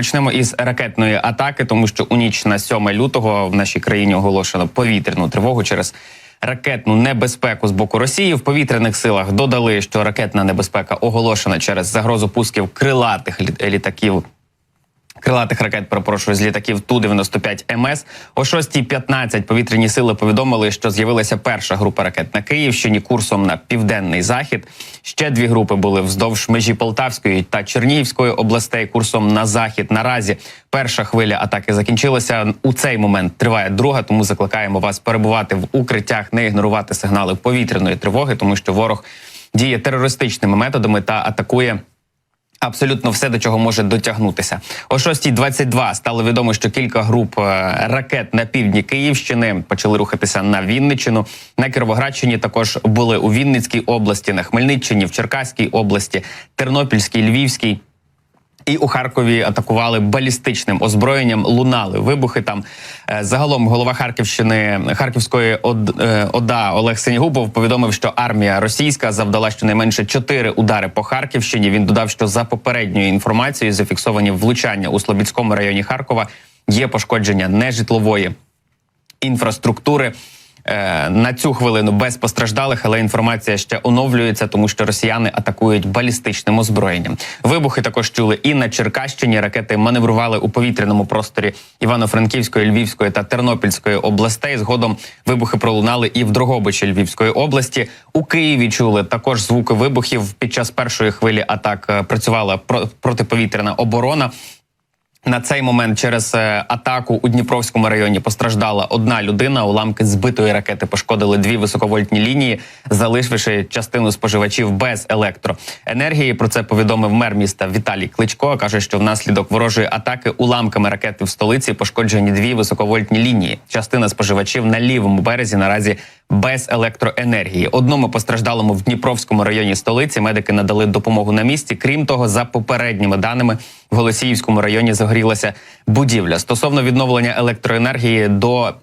Почнемо із ракетної атаки, тому що у ніч на 7 лютого в нашій країні оголошено повітряну тривогу через ракетну небезпеку з боку Росії. В повітряних силах додали, що ракетна небезпека оголошена через загрозу пусків крилатих лі- літаків крилатих ракет, перепрошую, з літаків Ту-95 МС. О 6.15 повітряні сили повідомили, що з'явилася перша група ракет на Київщині курсом на південний захід. Ще дві групи були вздовж межі Полтавської та Чернігівської областей курсом на захід. Наразі перша хвиля атаки закінчилася. У цей момент триває друга, тому закликаємо вас перебувати в укриттях, не ігнорувати сигнали повітряної тривоги, тому що ворог діє терористичними методами та атакує. Абсолютно все, до чого може дотягнутися. О 6.22 стало відомо, що кілька груп е, ракет на півдні Київщини почали рухатися на Вінниччину. На Кіровоградщині також були у Вінницькій області, на Хмельниччині, в Черкаській області, Тернопільській, Львівській. І у Харкові атакували балістичним озброєнням. Лунали вибухи. Там Е, загалом голова Харківщини Харківської е, ОДА Олег Синігубов повідомив, що армія російська завдала щонайменше чотири удари по Харківщині. Він додав, що за попередньою інформацією зафіксовані влучання у Слобідському районі Харкова. Є пошкодження нежитлової інфраструктури. Е, На цю хвилину без постраждалих, але інформація ще оновлюється, тому що росіяни атакують балістичним озброєнням. Вибухи також чули і на Черкащині. Ракети маневрували у повітряному просторі Івано-Франківської, Львівської та Тернопільської областей. Згодом вибухи пролунали і в Дрогобичі Львівської області. У Києві чули також звуки вибухів. Під час першої хвилі атак е, працювала про- протиповітряна оборона. На цей момент через е, атаку у Дніпровському районі постраждала одна людина. Уламки збитої ракети пошкодили дві високовольтні лінії, залишивши частину споживачів без електроенергії. Про це повідомив мер міста Віталій Кличко. каже, що внаслідок ворожої атаки уламками ракети в столиці пошкоджені дві високовольтні лінії. Частина споживачів на лівому березі наразі без електроенергії. Одному постраждалому в Дніпровському районі столиці медики надали допомогу на місці. Крім того, за попередніми даними в Голосіївському районі загорілася будівля. Стосовно відновлення електроенергії до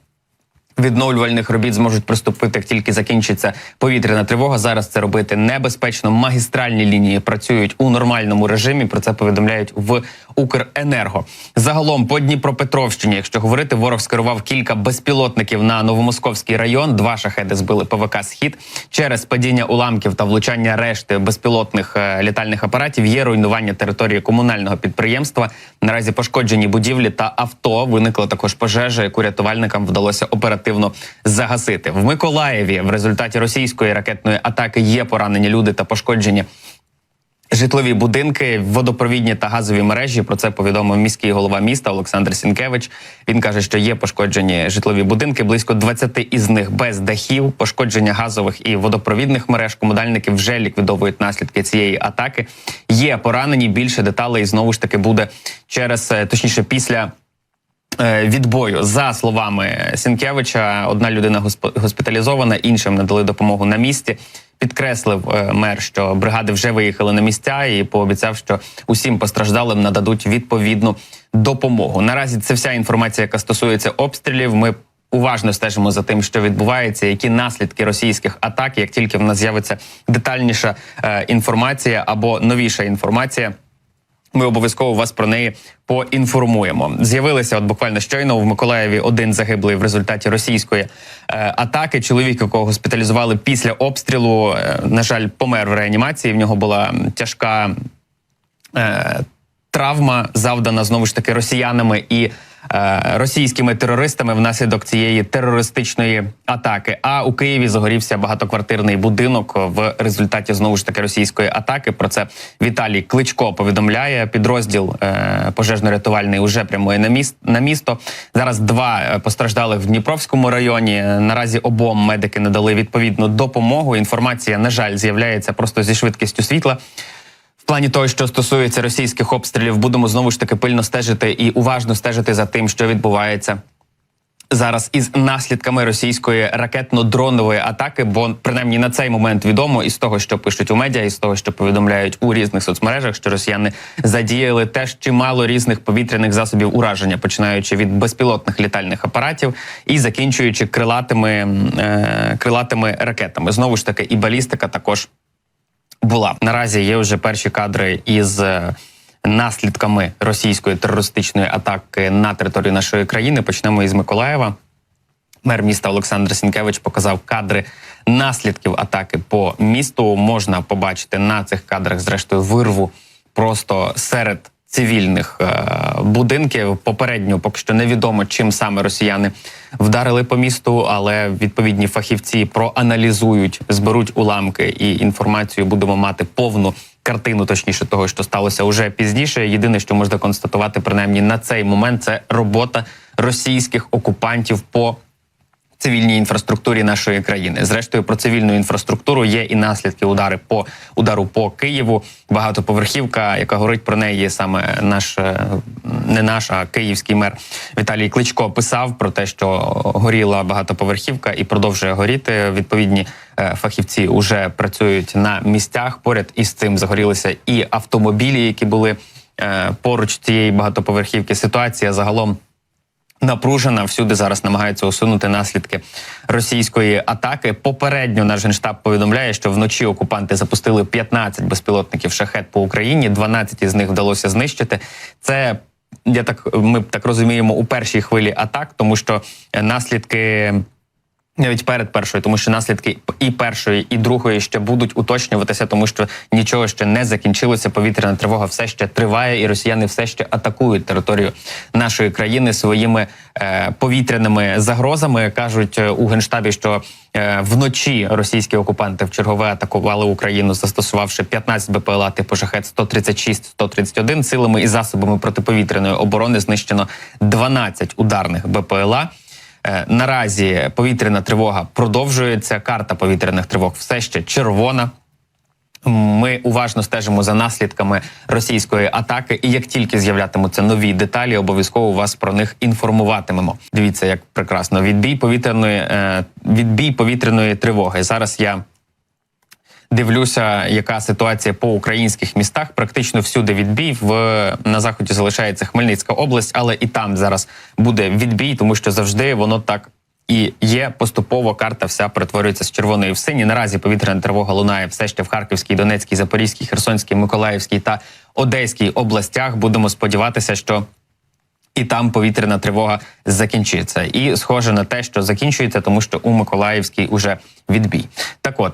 Відновлювальних робіт зможуть приступити, як тільки закінчиться повітряна тривога. Зараз це робити небезпечно. Магістральні лінії працюють у нормальному режимі. Про це повідомляють в Укренерго. Загалом по Дніпропетровщині, якщо говорити, ворог скерував кілька безпілотників на Новомосковський район. Два шахеди збили ПВК Схід через падіння уламків та влучання решти безпілотних е, літальних апаратів. Є руйнування території комунального підприємства. Наразі пошкоджені будівлі та авто. Виникла також пожежа, яку рятувальникам вдалося оперативно загасити. В Миколаєві в результаті російської ракетної атаки є поранені люди та пошкоджені. Житлові будинки, водопровідні та газові мережі. Про це повідомив міський голова міста Олександр Сінкевич. Він каже, що є пошкоджені житлові будинки, близько 20 із них без дахів, пошкодження газових і водопровідних мереж. Комунальники вже ліквідовують наслідки цієї атаки. Є поранені. Більше деталей знову ж таки буде через е, точніше після. е, Відбою за словами Сінкевича, одна людина госпіталізована, іншим надали допомогу на місці. Підкреслив е, мер, що бригади вже виїхали на місця і пообіцяв, що усім постраждалим нададуть відповідну допомогу. Наразі це вся інформація, яка стосується обстрілів. Ми уважно стежимо за тим, що відбувається, які наслідки російських атак. Як тільки в нас з'явиться детальніша е, інформація або новіша інформація. Ми обов'язково вас про неї поінформуємо. З'явилися от буквально щойно в Миколаєві один загиблий в результаті російської е, атаки. Чоловік, якого госпіталізували після обстрілу, е, на жаль, помер в реанімації. В нього була тяжка е, травма, завдана знову ж таки росіянами і російськими терористами внаслідок цієї терористичної атаки. А у Києві загорівся багатоквартирний будинок в результаті знову ж таки російської атаки. Про це Віталій Кличко повідомляє. Підрозділ е, пожежно-рятувальний уже прямує на міст на місто. Зараз два е, постраждалих в Дніпровському районі. Наразі обом медики надали відповідну допомогу. Інформація, на жаль, з'являється просто зі швидкістю світла. Плані того, що стосується російських обстрілів, будемо знову ж таки пильно стежити і уважно стежити за тим, що відбувається. Зараз із наслідками російської ракетно-дронової атаки, бо принаймні на цей момент відомо із того, що пишуть у медіа, із того, що повідомляють у різних соцмережах, що росіяни задіяли теж чимало різних повітряних засобів ураження, починаючи від безпілотних літальних апаратів і закінчуючи крилатими, е, крилатими ракетами. Знову ж таки, і балістика також була. Наразі є вже перші кадри із е, наслідками російської терористичної атаки на територію нашої країни. Почнемо із Миколаєва. Мер міста Олександр Сінкевич показав кадри наслідків атаки по місту. Можна побачити на цих кадрах, зрештою, вирву просто серед цивільних е, будинків. Попередньо поки що невідомо, чим саме росіяни вдарили по місту, але відповідні фахівці проаналізують, зберуть уламки і інформацію. Будемо мати повну картину, точніше того, що сталося уже пізніше. Єдине, що можна констатувати, принаймні на цей момент, це робота російських окупантів по цивільній інфраструктурі нашої країни. Зрештою, про цивільну інфраструктуру є і наслідки удари по удару по Києву. Багатоповерхівка, яка говорить про неї, саме наш е, не наш, а київський мер Віталій Кличко писав про те, що горіла багатоповерхівка і продовжує горіти. Відповідні е, фахівці вже працюють на місцях. Поряд із цим загорілися і автомобілі, які були е, поруч цієї багатоповерхівки. Ситуація загалом напружена. Всюди зараз намагаються усунути наслідки російської атаки. Попередньо наш генштаб повідомляє, що вночі окупанти запустили 15 безпілотників шахет по Україні. 12 із них вдалося знищити. Це я так ми так розуміємо у першій хвилі атак, тому що е, наслідки. Навіть перед першою, тому що наслідки і першої, і другої ще будуть уточнюватися, тому що нічого ще не закінчилося. Повітряна тривога все ще триває, і росіяни все ще атакують територію нашої країни своїми е, повітряними загрозами. кажуть е, у генштабі, що е, вночі російські окупанти в чергове атакували Україну, застосувавши 15 БПЛА типу шахет 136-131 силами і засобами протиповітряної оборони. Знищено 12 ударних БПЛА. Е, Наразі повітряна тривога продовжується. Карта повітряних тривог все ще червона. Ми уважно стежимо за наслідками російської атаки, і як тільки з'являтимуться нові деталі, обов'язково вас про них інформуватимемо. Дивіться, як прекрасно відбій повітряної е, відбій повітряної тривоги. Зараз я дивлюся, яка ситуація по українських містах. Практично всюди відбій. В на заході залишається Хмельницька область, але і там зараз буде відбій, тому що завжди воно так. І є поступово карта вся перетворюється з червоної в сині. Наразі повітряна тривога лунає все ще в Харківській, Донецькій, Запорізькій, Херсонській, Миколаївській та Одеській областях. Будемо сподіватися, що і там повітряна тривога закінчиться. І схоже на те, що закінчується, тому що у Миколаївській уже відбій. Так от